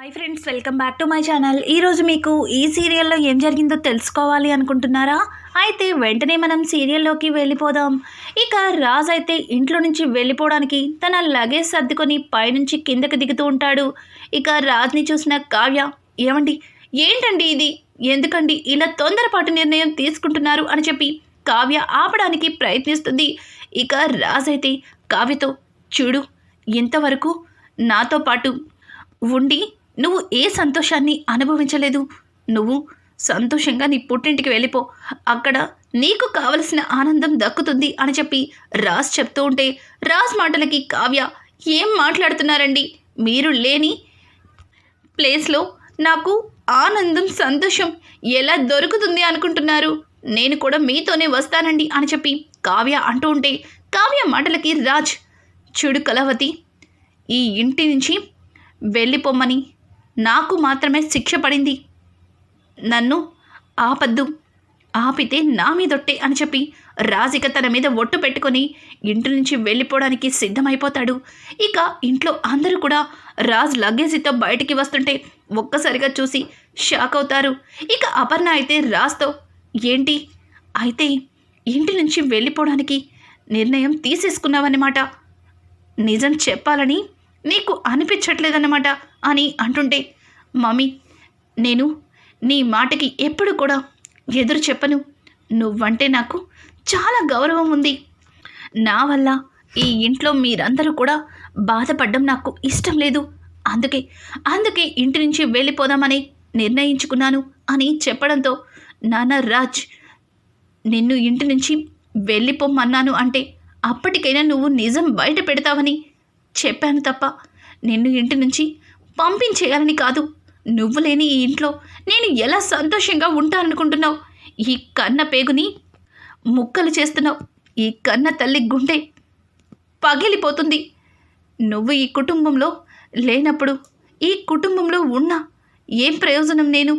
Hi friends welcome back to my channel ఈరోజు మీకు ఈ సీరియల్లో ఏం జరిగిందో తెలుసుకోవాలి అనుకుంటున్నారా? అయితే వెంటనే మనం సీరియల్లోకి వెళ్ళిపోదాం. ఇక రాజ్ అయితే ఇంట్లో నుంచి వెళ్ళిపోవడానికి తన లగేజ్ సర్దుకొని పైనుంచి కిందకి దిగుతూ ఉంటాడు. ఇక రాజ్ని చూసిన కావ్య ఏమండి? ఏంటండి ఇది? ఎందుకండి ఇలా తొందరపాటు నిర్ణయం తీసుకుంటున్నారు? అని చెప్పి కావ్య ఆపడానికి ప్రయత్నిస్తుంది. ఇక రాజ్ అయితే కావ్యతో చూడు ఇంతవరకు నాతో పాటు ఉండి నువ్వు ఏ సంతోషాన్ని అనుభవించలేదు? నువ్వు సంతోషంగా నీ పుట్టింటికి వెళ్ళిపో. అక్కడ నీకు కావలసిన ఆనందం దక్కుతుంది అని చెప్పి రాజ్ చెప్తూ ఉంటే రాజ్ మాటలకి కావ్య ఏం మాట్లాడుతున్నారండి? మీరు లేని ప్లేస్లో నాకు ఆనందం సంతోషం ఎలా దొరుకుతుంది అనుకుంటున్నారు? నేను కూడా మీతోనే వస్తానండి అని చెప్పి కావ్య అంటూ ఉంటే కావ్య మాటలకి రాజ్ చూడు కలవతి ఈ ఇంటి నుంచి వెళ్ళిపోమ్మని నాకు మాత్రమే శిక్ష పడింది. నన్ను ఆపద్దు. ఆపితే నా మీదొట్టే అని చెప్పి రాజిక తన మీద ఒట్టు పెట్టుకొని ఇంటి నుంచి వెళ్ళిపోవడానికి సిద్ధమైపోతాడు. ఇక ఇంట్లో అందరూ కూడా రాజ్ లగేజీతో బయటికి వస్తుంటే ఒక్కసారిగా చూసి షాక్ అవుతారు. ఇక అపర్ణ అయితే రాజ్తో ఏంటి? అయితే ఇంటి నుంచి వెళ్ళిపోవడానికి నిర్ణయం తీసేసుకున్నావన్నమాట. నిజం చెప్పాలని నీకు అనిపించట్లేదన్నమాట అని అంటుంటే మమ్మీ నేను నీ మాటకి ఎప్పుడు కూడా ఎదురు చెప్పను. నువ్వంటే నాకు చాలా గౌరవం ఉంది. నా వల్ల ఈ ఇంట్లో మీరందరూ కూడా బాధపడడం నాకు ఇష్టం లేదు. అందుకే అందుకే ఇంటి నుంచి వెళ్ళిపోదామని నిర్ణయించుకున్నాను అని చెప్పడంతో నాన్న రాజ్ నిన్ను ఇంటి నుంచి వెళ్ళిపోమన్నాను అంటే అప్పటికైనా నువ్వు నిజం బయట పెడతావని చెప్పాను తప్ప నిన్ను ఇంటి నుంచి పంపించేయాలని కాదు. నువ్వు లేని ఈ ఇంట్లో నేను ఎలా సంతోషంగా ఉంటాననుకుంటున్నావు? ఈ కన్న పేగుని ముక్కలు చేస్తున్నావు. ఈ కన్న తల్లి గుండె పగిలిపోతుంది. నువ్వు ఈ కుటుంబంలో లేనప్పుడు ఈ కుటుంబంలో ఉన్నా ఏం ప్రయోజనం నేను?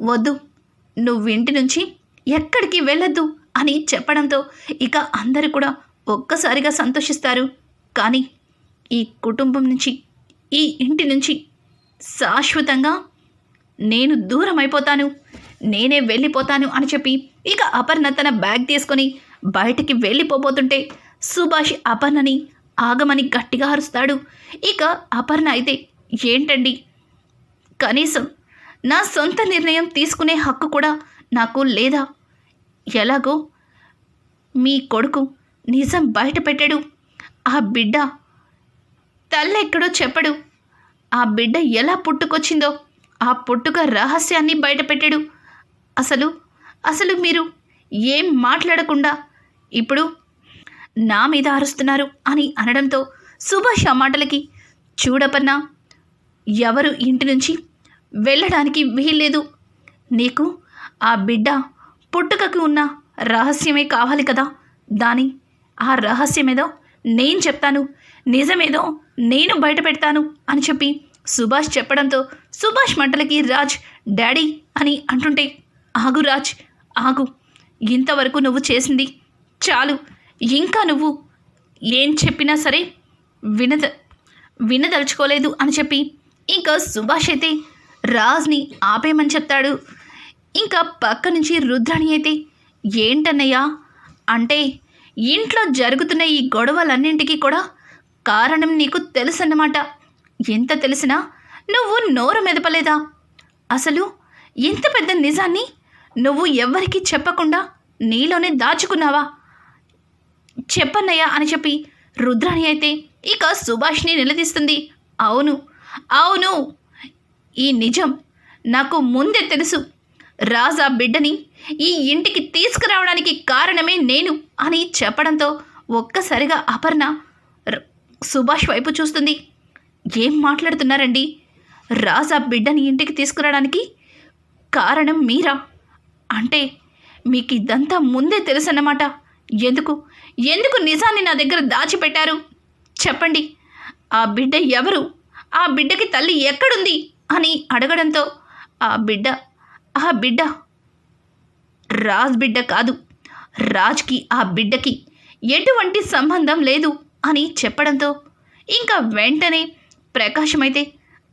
వద్దు. నువ్వు ఇంటి నుంచి ఎక్కడికి వెళ్ళొద్దు అని చెప్పడంతో ఇక అందరూ కూడా ఒక్కసారిగా సంతోషిస్తారు. కానీ ఈ కుటుంబం నుంచి ఈ ఇంటి నుంచి శాశ్వతంగా నేను దూరం అయిపోతాను నేనే వెళ్ళిపోతాను అని చెప్పి ఇక అపర్ణ తన బ్యాగ్ తీసుకొని బయటికి వెళ్ళిపోబోతుంటే సుభాష్ అపర్ణని ఆగమని గట్టిగా అరుస్తాడు. ఇక అపర్ణ అయితే ఏంటండి? కనీసం నా సొంత నిర్ణయం తీసుకునే హక్కు కూడా నాకు లేదా? ఎలాగో మీ కొడుకు నిజం బయట పెట్టాడు. ఆ బిడ్డ తల్లెక్కడో చెప్పడు. ఆ బిడ్డ ఎలా పుట్టుకొచ్చిందో ఆ పుట్టుక రహస్యాన్ని బయటపెట్టాడు. అసలు అసలు మీరు ఏం మాట్లాడకుండా ఇప్పుడు నా మీద అరుస్తున్నారు అని అనడంతో సుభాష్ ఆ మాటలకి చూడపన్నా ఎవరు ఇంటి నుంచి వెళ్ళడానికి వీల్లేదు. నీకు ఆ బిడ్డ పుట్టుకకి ఉన్న రహస్యమే కావాలి కదా దాని ఆ రహస్యమేదో నేను చెప్తాను. నిజమేదో నేను బయట పెడతాను అని చెప్పి సుభాష్ చెప్పడంతో సుభాష్ మంటలకి రాజ్ డాడీ అని అంటుంటే ఆగు రాజ్ ఆగు. ఇంతవరకు నువ్వు చేసింది చాలు. ఇంకా నువ్వు ఏం చెప్పినా సరే వినద వినదలుచుకోలేదు అని చెప్పి ఇంకా సుభాష్ అయితే రాజ్ని ఆపేయమని చెప్తాడు. ఇంకా పక్క నుంచి రుద్రాణి అయితే ఏంటన్నయ్యా? అంటే ఇంట్లో జరుగుతున్న ఈ గొడవలన్నింటికీ కూడా కారణం నీకు తెలుసన్నమాట. ఎంత తెలిసినా నువ్వు నోరు మెదపలేదా? అసలు ఇంత పెద్ద నిజాన్ని నువ్వు ఎవ్వరికీ చెప్పకుండా నీలోనే దాచుకున్నావా? చెప్పన్నయ్యా అని చెప్పి రుద్రాణి అయితే ఇక సుభాష్ని నిలదీస్తుంది. అవును అవును ఈ నిజం నాకు ముందే తెలుసు. రాజా బిడ్డని ఈ ఇంటికి తీసుకురావడానికి కారణమే నేను అని చెప్పడంతో ఒక్కసారిగా అపర్ణ సుభాష్ వైపు చూస్తుంది. ఏం మాట్లాడుతున్నారండి? రాజా బిడ్డని ఇంటికి తీసుకురావడానికి కారణం మీరా? అంటే మీకు ఇదంతా ముందే తెలుసన్నమాట. ఎందుకు? ఎందుకు నిజాన్ని నా దగ్గర దాచిపెట్టారు? చెప్పండి. ఆ బిడ్డ ఎవరు? ఆ బిడ్డకి తల్లి ఎక్కడుంది? అని అడగడంతో ఆ బిడ్డ ఆ బిడ్డ. రాజ్ బిడ్డ కాదు. రాజ్కి ఆ బిడ్డకి ఎటువంటి సంబంధం లేదు అని చెప్పడంతో ఇంకా వెంటనే ప్రకాశమైతే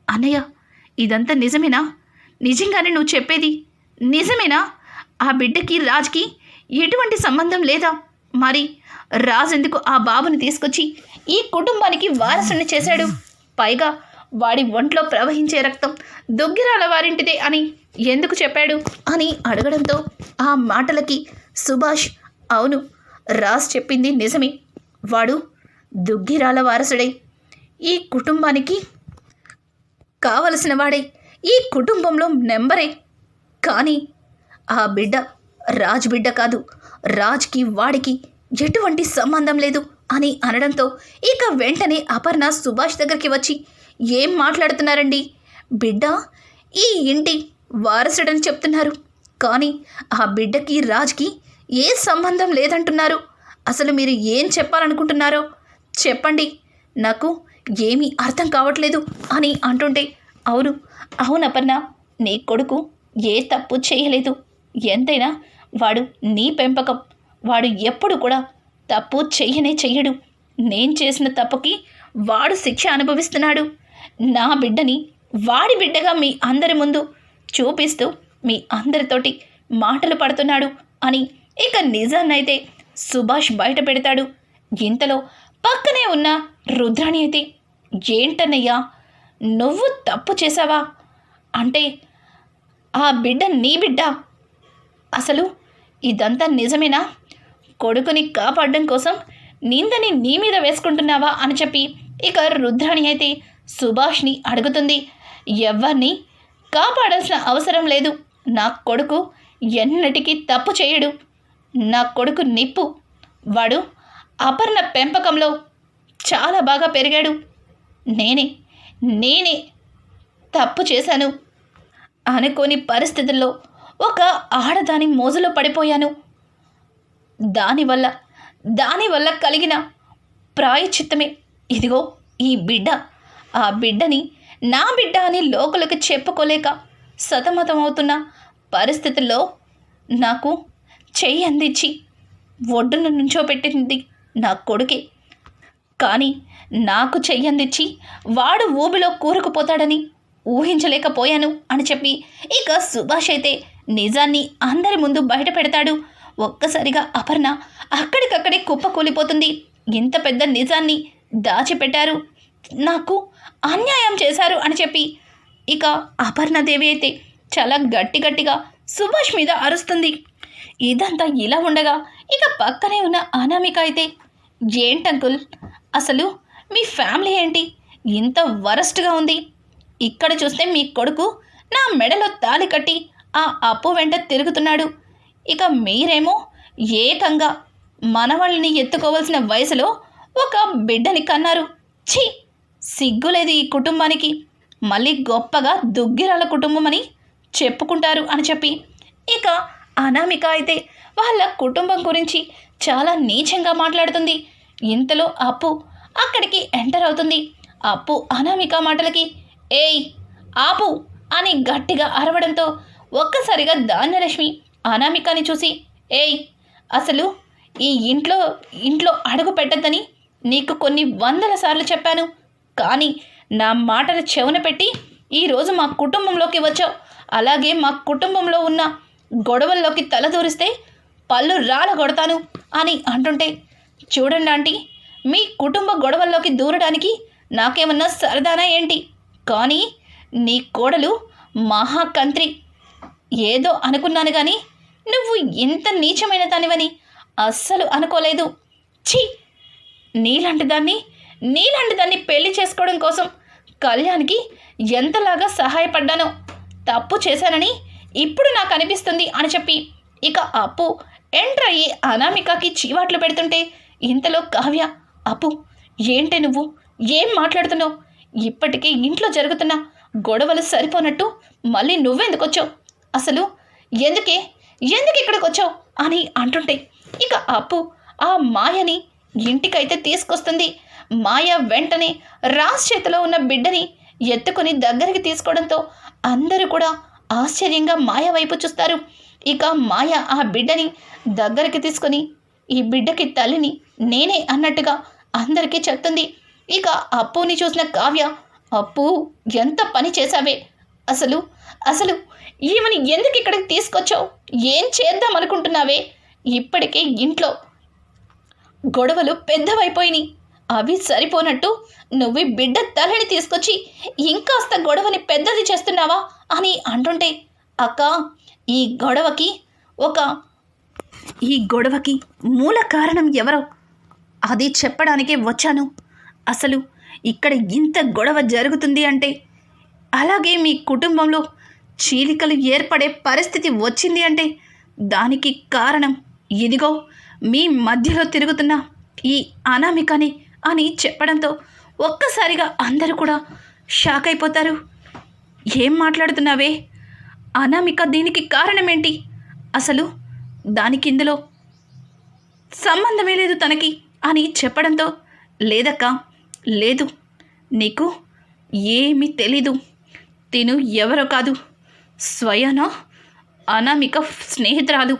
అన్నయ్య ఇదంతా నిజమేనా? నిజంగానే నువ్వు చెప్పేది నిజమేనా? ఆ బిడ్డకి రాజ్కి ఎటువంటి సంబంధం లేదా? మరి రాజు ఎందుకు ఆ బాబుని తీసుకొచ్చి ఈ కుటుంబానికి వారసుని చేశాడు? పైగా వాడి ఒంట్లో ప్రవహించే రక్తం దుగ్గిరాల వారింటిదే అని ఎందుకు చెప్పాడు? అని అడగడంతో ఆ మాటలకి సుభాష్ అవును రాజ్ చెప్పింది నిజమే. వాడు దుగ్గిరాల వారసుడై ఈ కుటుంబానికి కావలసిన వాడే ఈ కుటుంబంలో నెంబరే కానీ ఆ బిడ్డ రాజ్ బిడ్డ కాదు. రాజ్కి వాడికి ఎటువంటి సంబంధం లేదు అని అనడంతో ఇక వెంటనే అపర్ణ సుభాష్ దగ్గరికి వచ్చి ఏం మాట్లాడుతున్నారండి? బిడ్డ ఈ ఇంటి వారసుడని చెప్తున్నారు. కానీ ఆ బిడ్డకి రాజ్కి ఏ సంబంధం లేదంటున్నారు. అసలు మీరు ఏం చెప్పాలనుకుంటున్నారో? చెప్పండి. నాకు ఏమీ అర్థం కావట్లేదు అని అంటుంటే అవును అవును అపర్ణ నీ కొడుకు ఏ తప్పు చేయలేదు. ఎంతైనా వాడు నీ పెంపకం. వాడు ఎప్పుడు కూడా తప్పు చెయ్యనే చెయ్యడు. నేను చేసిన తప్పుకి వాడు శిక్ష అనుభవిస్తున్నాడు. నా బిడ్డని వాడి బిడ్డగా మీ అందరి ముందు చూపిస్తూ మీ అందరితోటి మాటలు పడుతున్నాడు అని ఇక నిజాన్నైతే సుభాష్ బయట పెడతాడు. ఇంతలో పక్కనే ఉన్న రుద్రాణి అయితే ఏంటన్నయ్యా నువ్వు తప్పు చేశావా? అంటే ఆ బిడ్డ నీ బిడ్డ? అసలు ఇదంతా నిజమేనా? కొడుకుని కాపాడడం కోసం నిందని నీ మీద వేసుకుంటున్నావా? అని చెప్పి ఇక రుద్రాణి అయితే సుభాష్ని అడుగుతుంది. ఎవరిని కాపాడాల్సిన అవసరం లేదు. నా కొడుకు ఎన్నటికీ తప్పు చేయడు. నా కొడుకు నిప్పు. వాడు అపర్ణ పెంపకంలో చాలా బాగా పెరిగాడు. నేనే నేనే తప్పు చేశాను అనుకోని పరిస్థితుల్లో ఒక ఆడదాని మోజులో పడిపోయాను. దానివల్ల దానివల్ల కలిగిన ప్రాయచిత్తమే ఇదిగో ఈ బిడ్డ. ఆ బిడ్డని నా బిడ్డ అని లోకులకు చెప్పుకోలేక సతమతమవుతున్న పరిస్థితుల్లో నాకు చెయ్యి అందించి ఒడ్డున నుంచోపెట్టింది నా కొడుకే. కానీ నాకు చెయ్యి అందించి వాడు ఊబిలో కూరుకుపోతాడని ఊహించలేకపోయాను అని చెప్పి ఇక సుభాష్ అయితే నిజాన్ని అందరి ముందు బయట పెడతాడు. ఒక్కసారిగా అపర్ణ అక్కడికక్కడే కుప్ప కూలిపోతుంది ఇంత పెద్ద నిజాన్ని దాచిపెట్టారు. నాకు అన్యాయం చేశారు అని చెప్పి ఇక అపర్ణదేవి అయితే చాలా గట్టి గట్టిగా సుభాష్ మీద అరుస్తుంది. ఇదంతా ఇలా ఉండగా ఇక పక్కనే ఉన్న అనామిక అయితే ఏంటంకుల్ అసలు మీ ఫ్యామిలీ ఏంటి? ఇంత వరస్ట్గా ఉంది. ఇక్కడ చూస్తే మీ కొడుకు నా మెడలో తాళి కట్టి ఆ అప్పు వెంట తిరుగుతున్నాడు. ఇక మీరేమో ఏకంగా మనవాళ్ళని ఎత్తుకోవాల్సిన వయసులో ఒక బిడ్డని కన్నారు. ఛీ! సిగ్గులేదు ఈ కుటుంబానికి. మళ్ళీ గొప్పగా దుగ్గిరాల కుటుంబం అని చెప్పుకుంటారు అని చెప్పి. ఇక అనామిక అయితే వాళ్ళ కుటుంబం గురించి చాలా నీచంగా మాట్లాడుతుంది. ఇంతలో అప్పు అక్కడికి ఎంటర్ అవుతుంది. అప్పు అనామిక మాటలకి ఏయ్ ఆపు అని గట్టిగా అరవడంతో ఒక్కసారిగా ధాన్యలక్ష్మి అనామికని చూసి ఏయ్ అసలు ఈ ఇంట్లో ఇంట్లో అడుగు పెట్టద్దని నీకు కొన్ని వందల సార్లు చెప్పాను. కానీ నా మాటను చెవున పెట్టి ఈరోజు మా కుటుంబంలోకి వచ్చావు. అలాగే మా కుటుంబంలో ఉన్న గొడవల్లోకి తల దూరిస్తే పళ్ళు రాలగొడతాను అని అంటుంటే చూడండి ఆంటీ మీ కుటుంబ గొడవల్లోకి దూరడానికి నాకేమన్నా సరదానా ఏంటి? కానీ నీ కోడలు మహాకంత్రి. ఏదో అనుకున్నాను కానీ నువ్వు ఇంత నీచమైన దానివని అస్సలు అనుకోలేదు. ఛీ! నీలాంటి దాన్ని నీలాంటి దాన్ని పెళ్ళి చేసుకోవడం కోసం కళ్యాణ్కి ఎంతలాగా సహాయపడ్డానో తప్పు చేశానని ఇప్పుడు నాకు అనిపిస్తుంది అని చెప్పి ఇక అప్పు ఎంటర్ అయ్యి అనామికకి చీవాట్లు పెడుతుంటే ఇంతలో కావ్య అప్పు ఏంటే నువ్వు? ఏం మాట్లాడుతున్నావు? ఇప్పటికే ఇంట్లో జరుగుతున్న గొడవలు సరిపోనట్టు మళ్ళీ నువ్వెందుకు వచ్చావు? అసలు ఎందుకే? ఎందుకు ఇక్కడికి వచ్చావు? అని అంటుంటే ఇక అప్పు ఆ మాయని ఇంటికైతే తీసుకొస్తుంది. మాయ వెంటనే రాజ్ చేతిలో ఉన్న బిడ్డని ఎత్తుకొని దగ్గరికి తీసుకోవడంతో అందరూ కూడా ఆశ్చర్యంగా మాయ వైపు చూస్తారు. ఇక మాయ ఆ బిడ్డని దగ్గరికి తీసుకొని ఈ బిడ్డకి తల్లిని నేనే అన్నట్టుగా అందరికీ చెప్తుంది. ఇక అప్పుని చూసిన కావ్య అప్పు ఎంత పని చేశావే? అసలు అసలు ఈమెని ఎందుకు ఇక్కడికి తీసుకొచ్చావు? ఏం చేద్దాం అనుకుంటున్నావే ఇప్పటికే ఇంట్లో గొడవలు పెద్దవైపోయినాయి. అవి సరిపోనట్టు నువ్వు బిడ్డ తలని తీసుకొచ్చి ఇంకాస్త గొడవని పెద్దది చేస్తున్నావా అని అంటుంటే అక్క ఈ గొడవకి ఒక ఈ గొడవకి మూల కారణం ఎవరో అది చెప్పడానికే వచ్చాను. అసలు ఇక్కడ ఇంత గొడవ జరుగుతుంది అంటే అలాగే మీ కుటుంబంలో చీలికలు ఏర్పడే పరిస్థితి వచ్చింది అంటే దానికి కారణం ఇదిగో మీ మధ్యలో తిరుగుతున్న ఈ అనామికని అని చెప్పడంతో ఒక్కసారిగా అందరూ కూడా షాక్ అయిపోతారు. ఏం మాట్లాడుతున్నావే? అనామిక దీనికి కారణమేంటి? అసలు దానికి ఇందులో సంబంధమే లేదు తనకి అని చెప్పడంతో లేదక్క లేదు. నీకు ఏమీ తెలీదు. తిను ఎవరో కాదు. స్వయాన? అనామిక స్నేహితురాలు.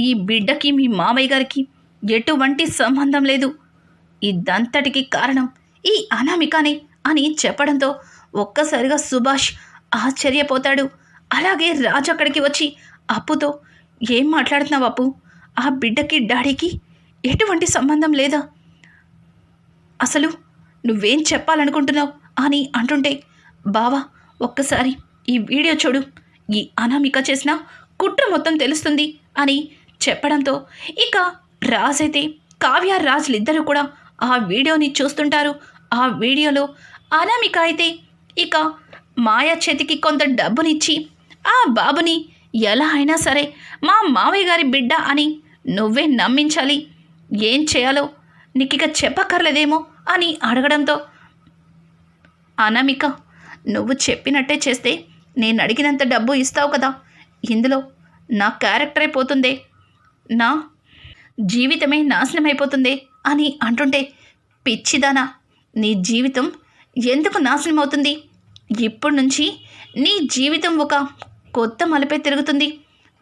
ఈ బిడ్డకి మీ మామయ్య గారికి ఎటువంటి సంబంధం లేదు. ఇదంతటికి కారణం ఈ అనామికానే అని చెప్పడంతో ఒక్కసారిగా సుభాష్ ఆశ్చర్యపోతాడు. అలాగే రాజు అక్కడికి వచ్చి అప్పుతో ఏం మాట్లాడుతున్నావు అప్పు? ఆ బిడ్డకి డాడీకి ఎటువంటి సంబంధం లేదా? అసలు నువ్వేం చెప్పాలనుకుంటున్నావు? అని అంటుంటే బావా ఒక్కసారి ఈ వీడియో చూడు. ఈ అనామిక చేసిన కుట్ర మొత్తం తెలుస్తుంది అని చెప్పడంతో ఇక రాజైతే కావ్య రాజులిద్దరూ కూడా ఆ వీడియోని చూస్తుంటారు. ఆ వీడియోలో అనామిక అయితే ఇక మాయ చేతికి కొంత డబ్బునిచ్చి ఆ బాబుని ఎలా అయినా సరే మా మావయ్య గారి బిడ్డ అని నువ్వే నమ్మించాలి. ఏం చేయాలో నీకిక చెప్పక్కర్లేదేమో అని అడగడంతో అనామిక నువ్వు చెప్పినట్టే చేస్తే నేను అడిగినంత డబ్బు ఇస్తావు కదా. ఇందులో నా క్యారెక్టర్ అయిపోతుందే నా జీవితమే నాశనం అయిపోతుంది అని అంటుంటే పిచ్చిదానా నీ జీవితం ఎందుకు నాశనం అవుతుంది ఇప్పటి నుంచి నీ జీవితం ఒక కొత్త మలుపే తిరుగుతుంది.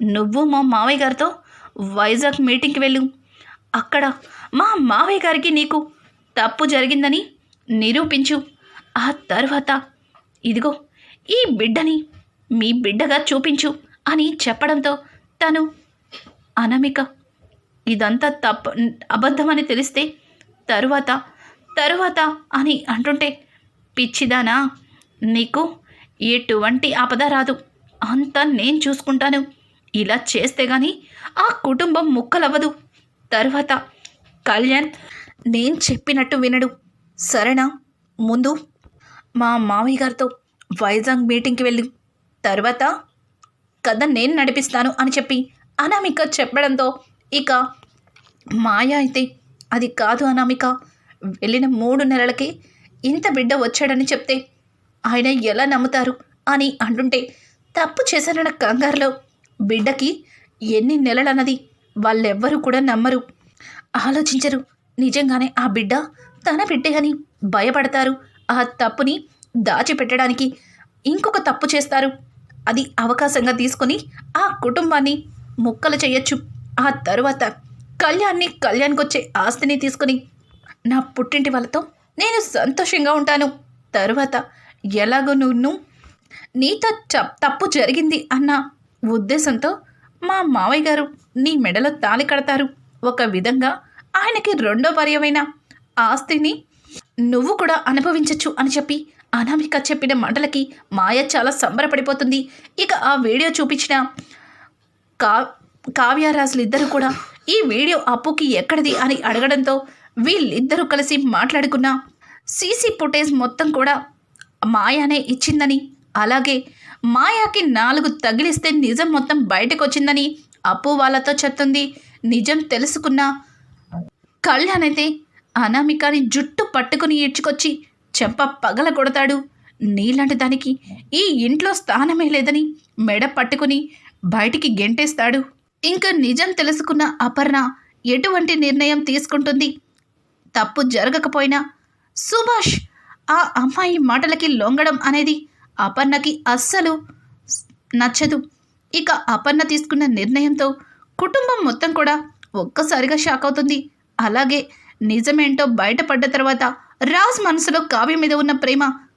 నువ్వు మా మావయ్య గారితో వైజాగ్ మీటింగ్కి వెళ్ళు. అక్కడ మా మావయ్య గారికి నీకు తప్పు జరిగిందని నిరూపించు. ఆ తర్వాత ఇదిగో ఈ బిడ్డని మీ బిడ్డగా చూపించు అని చెప్పడంతో తను అనమిక ఇదంతా తప్ప అబద్ధమని తెలిస్తే తరువాత తరువాత అని అంటుంటే పిచ్చిదానా నీకు ఎటువంటి ఆపద రాదు. అంతా నేను చూసుకుంటాను. ఇలా చేస్తే కానీ ఆ కుటుంబం ముక్కలవ్వదు. తర్వాత కళ్యాణ్ నేను చెప్పినట్టు వినడు. సరేనా? ముందు మా మామయ్య గారితో వైజాగ్ మీటింగ్కి వెళ్ళి. తర్వాత కథ నేను నడిపిస్తాను అని చెప్పి అనామిక చెప్పడంతో ఇక మాయ అయితే అది కాదు అనామిక. వెళ్ళిన మూడు నెలలకి ఇంత బిడ్డ వచ్చాడని చెప్తే ఆయన ఎలా నమ్ముతారు అని అంటుంటే తప్పు చేశారన్న కంగారులో బిడ్డకి ఎన్ని నెలలన్నది వాళ్ళెవ్వరూ కూడా నమ్మరు. ఆలోచించరు. నిజంగానే ఆ బిడ్డ తన బిడ్డే అని భయపడతారు. ఆ తప్పుని దాచిపెట్టడానికి ఇంకొక తప్పు చేస్తారు. అది అవకాశంగా తీసుకొని ఆ కుటుంబాన్ని ముక్కలు చేయొచ్చు. ఆ తరువాత కళ్యాణ్ని కళ్యాణ్కొచ్చే ఆస్తిని తీసుకొని నా పుట్టింటి వాళ్ళతో నేను సంతోషంగా ఉంటాను. తర్వాత ఎలాగో నువ్వు నీతో చ- తప్పు జరిగింది అన్న ఉద్దేశంతో మా మావయ్య గారు నీ మెడలో తాళి కడతారు. ఒక విధంగా ఆయనకి రెండో భార్యమైన ఆస్తిని నువ్వు కూడా అనుభవించచ్చు అని చెప్పి అనామిక చెప్పిన మాటలకి మాయ చాలా సంబరపడిపోతుంది. ఇక ఆ వీడియో చూపించిన కా కావ్యరాజులు ఇద్దరు కూడా ఈ వీడియో అప్పుకి ఎక్కడిది అని అడగడంతో వీళ్ళిద్దరూ కలిసి మాట్లాడుకున్న సీసీ ఫుటేజ్ మొత్తం కూడా మాయానే ఇచ్చిందని అలాగే మాయాకి నాలుగు తగిలిస్తే నిజం మొత్తం బయటకు వచ్చిందని అప్పు వాళ్ళతో చెప్తుంది. నిజం తెలుసుకున్న కళ్యాణ్ అయితే అనామికని జుట్టు పట్టుకుని ఈడ్చుకొచ్చి చెంప పగల కొడతాడు. నీలాంటి దానికి ఈ ఇంట్లో స్థానమే లేదని మెడ పట్టుకుని బయటికి గెంటేస్తాడు. ఇంకా నిజం తెలుసుకున్న అపర్ణ ఎటువంటి నిర్ణయం తీసుకుంటుంది? తప్పు జరగకపోయినా సుభాష్ ఆ అమ్మాయి మాటలకి లొంగడం అనేది అపర్ణకి అస్సలు నచ్చదు. ఇక అపర్ణ తీసుకున్న నిర్ణయంతో కుటుంబం మొత్తం కూడా ఒక్కసారిగా షాక్ అవుతుంది. అలాగే నిజమేంటో బయటపడ్డ తర్వాత రాజ్ మనసులో కావ్య మీద ఉన్న ప్రేమ